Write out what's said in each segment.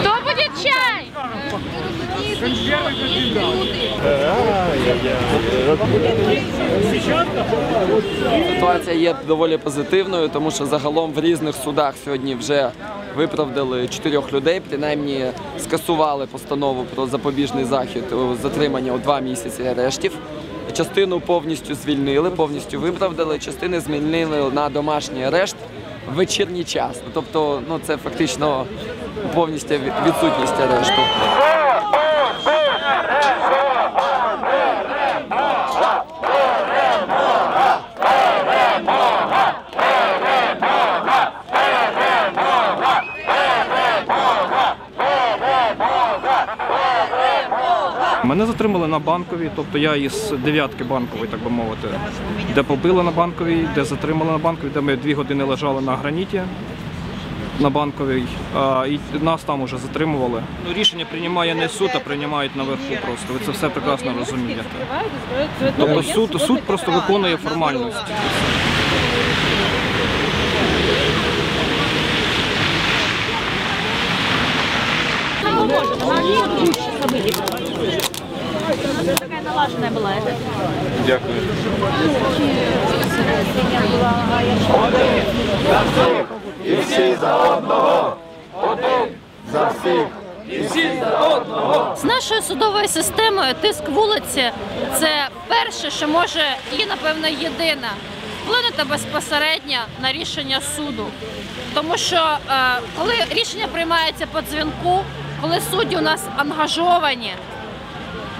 Хто буде чай? Ситуація є доволі позитивною, тому що загалом в різних судах сьогодні вже виправдали чотирьох людей, принаймні скасували постанову про запобіжний захід затримання у два місяці арештів. Частину повністю звільнили, повністю виправдали, частини звільнили на домашній арешт в вечірній час. Тобто, ну це фактично повністю відсутність арешту. Мене затримали на банковій, тобто я із дев'ятки банкової, так би мовити, де побили на банковій, де затримали на банковій, де ми дві години лежали на граніті на банковій, а, і нас там уже затримували. Ну, рішення приймає не суд, а приймають наверху просто. Ви це все прекрасно розумієте. Тобто суд, суд просто виконує формальності. Такая налаженная была. Это З нашою судовою системою тиск вулиці це перше, що може і, напевно, єдине вплинути безпосередньо на рішення суду. Тому що е, коли рішення приймається по дзвінку, коли судді у нас ангажовані,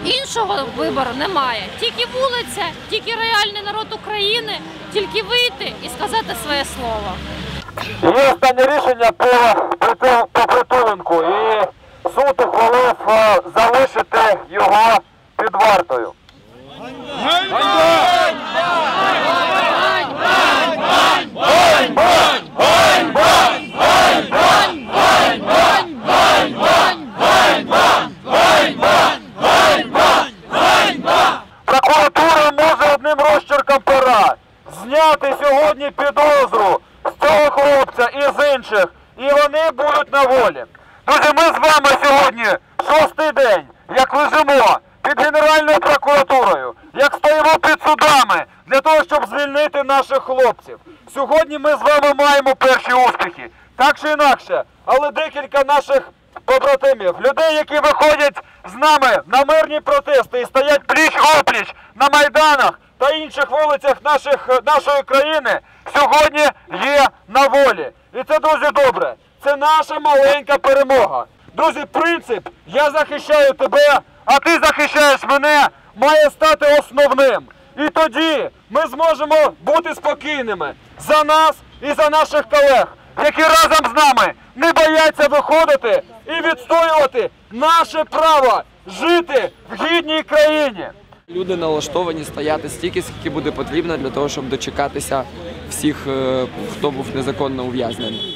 іншого вибору немає. Тільки вулиця, тільки реальний народ України, тільки вийти і сказати своє слово. Є останнє рішення по, притул- по притулунку і суд ухвалив е, залишити його під вартою. Прокуратура розчерком зняти сьогодні підозру з цього хлопця і з інших, і вони будуть на волі. Друзі, ми з вами сьогодні шостий день, як лежимо під Генеральною прокуратурою, як стоїмо під судами для того, щоб звільнити наших хлопців. Сьогодні ми з вами маємо перші успіхи, так чи інакше, але декілька наших побратимів, людей, які виходять з нами на мирні протести і стоять пліч-опліч на майданах та інших вулицях наших, нашої країни, сьогодні є на волі. І це дуже добре. Це наша маленька перемога. Друзі, принцип я захищаю тебе, а ти захищаєш мене, має стати основним. І тоді ми зможемо бути спокійними за нас і за наших колег, які разом з нами не бояться виходити і відстоювати наше право жити в гідній країні. Люди налаштовані стояти стільки, скільки буде потрібно для того, щоб дочекатися всіх, е, хто був незаконно ув'язнений.